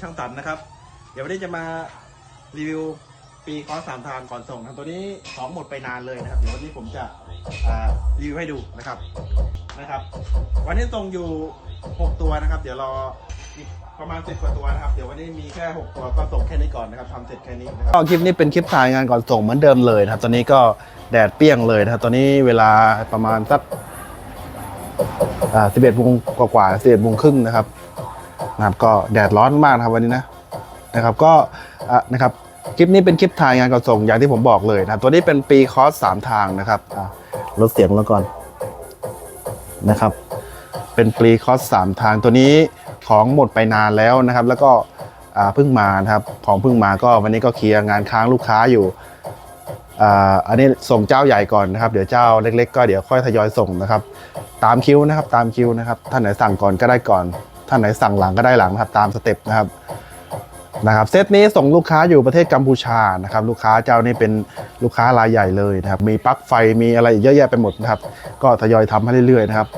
ช่างตันนะครับ เดี๋ยววันนี้จะมารีวิวปีคอสามทางก่อนส่งนะครับตัวนี้ของหมดไปนานเลยนะครับเดี๋ยววันนี้ผมจะรีวิวให้ดูนะครับนะครับ วันนี้ส่งอยู่ 6 ตัวนะครับ เดี๋ยวรอประมาณ10กว่าตัวนะครับเดี๋ยววันนี้มีแค่6ตัวก็ส่งแค่นี้ก่อนนะครับทำเสร็จแค่นี้นะครับก็คลิปนี้เป็นคลิปถ่ายงานก่อนส่งเหมือนเดิมเลยนะครับ ตอนนี้ก็แดดเปรี้ยงเลยนะครับ ตอนนี้เวลาประมาณสักอ่าสิบเอ็ดโมงกว่าๆสิบเอ็ดโมงครึ่งนะครับ นะครับก็แดดร้อนมากนะครับวันนี้นะนะครับก็นะครับคลิปนี้เป็นคลิปถ่ายงานก่อนส่งอย่างที่ผมบอกเลยนะตัวนี้เป็นปีคอสสามทางนะครับลดเสียงแล้วก่อนนะครับ เป็นปีคอสสามทางตัวนี้ของหมดไปนานแล้วนะครับ แล้วก็เพิ่งมานะครับของเพิ่งมาก็วันนี้ก็เคลียร์งานค้างลูกค้าอยู่อ่าอันนี้ส่งเจ้าใหญ่ก่อนนะครับ เดี๋ยวเจ้าเล็ก ๆ ก็เดี๋ยวค่อยทยอยส่งนะครับ ตามคิวนะครับ ตามคิวนะครับท่านไหนสั่งก่อนก็ได้ก่อน ท่านไหนสั่งหลังก็ได้หลังนะครับตามสเต็ปนะครับนะครับเซตนี้ส่งลูกค้าอยู่ประเทศกัมพูชานะครับลูกค้าเจ้านี่เป็นลูกค้ารายใหญ่เลยนะครับมีปลั๊กไฟมีอะไรเยอะแยะไปหมดนะครับก็ทยอยทำให้เรื่อยๆนะครับ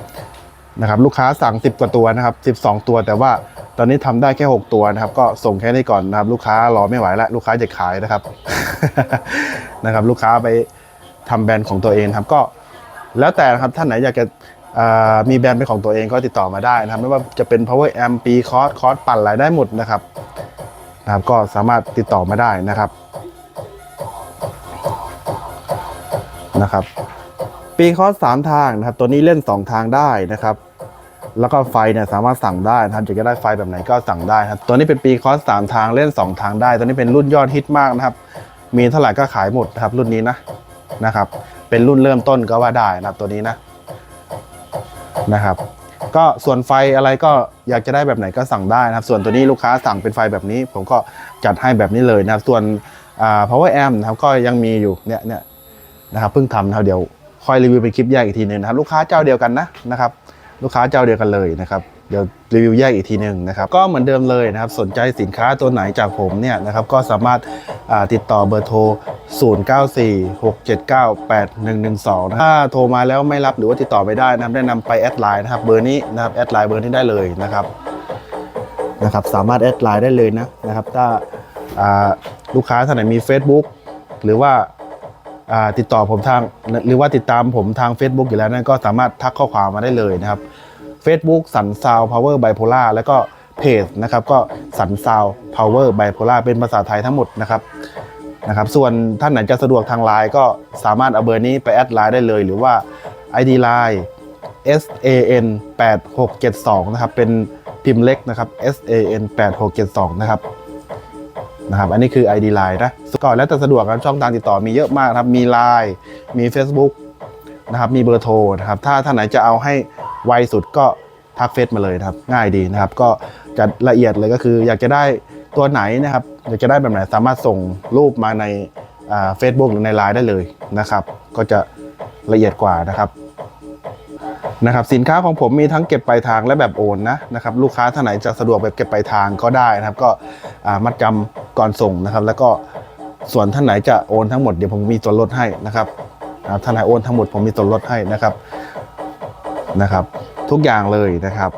นะครับลูกค้าสั่ง 10 กว่าตัวนะครับ12 ตัว แต่ว่าตอนนี้ทำได้แค่ 6 ตัวนะครับ ก็ส่งแค่นี้ก่อนนะครับ ลูกค้ารอไม่ไหวแล้วลูกค้าจะขายนะครับนะครับ ลูกค้าไปทำแบรนด์ของตัวเองครับก็แล้วแต่นะครับท่านไหนอยากจะ มีแบรนด์เป็นของตัวเองก็ติดต่อมาได้นะครับ ไม่ว่าจะเป็น power amp ปีคอร์สคอร์สปั่นอะไรได้หมดนะครับนะครับก็สามารถติดต่อมาได้นะครับนะครับปีคอร์สสามทางนะครับ ตัวนี้เล่น 2 ทางได้นะครับ แล้วก็ไฟเนี่ยสามารถสั่งได้นะครับจะได้ไฟแบบไหนก็สั่งได้ครับตัวนี้เป็นปีคอร์สสามทางเล่น 2 ทางได้ ตัวนี้เป็นรุ่นยอดฮิตมากนะครับ มีเท่าไหร่ก็ขายหมดนะครับรุ่นนี้นะนะครับ เป็นรุ่นเริ่มต้นก็ว่าได้นะครับตัวนี้นะ นะครับ ก็ส่วนไฟอะไรก็อยากจะได้แบบไหนก็สั่งได้นะครับ ส่วนตัวนี้ลูกค้าสั่งเป็นไฟแบบนี้ ผมก็จัดให้แบบนี้เลยนะครับ ส่วนอ่า power amp นะครับก็ยังมีอยู่เนี่ยเนี่ยนะครับเพิ่งทำนะครับเดี๋ยวค่อยรีวิวเป็นคลิปแยกอีกทีหนึงนะครับลูกค้าเจ้าเดียวกันนะนะครับ ลูกค้าเจ้าเดียวกันเลยนะครับเดี๋ยวรีวิวแยกอีกทีหนึ่งนะครับ ก็เหมือนเดิมเลยนะครับ สนใจสินค้าตัวไหนจากผมเนี่ยนะครับ ก็สามารถติดต่อเบอร์โทร 0946798112 นะถ้าโทรมาแล้วไม่รับหรือว่าติดต่อไม่ได้นะครับแนะนำไปแอดไลน์นะครับเบอร์นี้นะครับแอดไลน์เบอร์นี้ได้เลยนะครับนะครับสามารถแอดไลน์ได้เลยนะนะครับถ้าอ่าลูกค้าท่านไหนมี Facebook หรือว่าอ่าติดต่อผมทางหรือว่าติดตามผมทาง Facebook อยู่แล้วนั่นก็สามารถทักข้อความมาได้เลยนะครับ Facebook สันซาวพาวเวอร์ไบโพล่าแล้วก็เพจนะครับก็สันซาวพาวเวอร์ไบโพล่าเป็นภาษาไทยทั้งหมดนะครับ นะครับส่วนท่านไหนจะสะดวกทางไลน์ก็สามารถเอาเบอร์นี้ไปแอดไลน์ได้เลย หรือว่า ID Line SAN 8672นะครับเป็นพิมพ์เล็กนะครับ SAN 8672นะครับนะครับ อันนี้คือ ID Line นะก็แล้วแต่สะดวกครับช่องทางติดต่อมีเยอะมากครับ มี Line มี Facebook นะครับ มีเบอร์โทรนะครับ ถ้าท่านไหนจะเอาให้ไวสุดก็ทักเฟซมาเลยนะครับ ง่ายดีนะครับ ก็จะละเอียดเลยก็คืออยากจะได้ตัวไหนนะครับ อยากจะได้แบบไหนสามารถส่งรูปมาในเฟซบุ๊กหรือใน Line ได้เลยนะครับ ก็จะละเอียดกว่านะครับนะครับสินค้าของผมมีทั้งเก็บปลายทางและแบบโอนนะนะครับลูกค้าท่านไหนจะสะดวกแบบเก็บปลายทางก็ได้นะครับ ก็มัดจำก่อนส่งนะครับ แล้วก็ส่วนท่านไหนจะโอนทั้งหมดเดี๋ยวผมมีส่วนลดให้นะครับท่านไหนโอนทั้งหมดผมมีส่วนลดให้นะครับนะครับ ทุกอย่างเลยนะครับ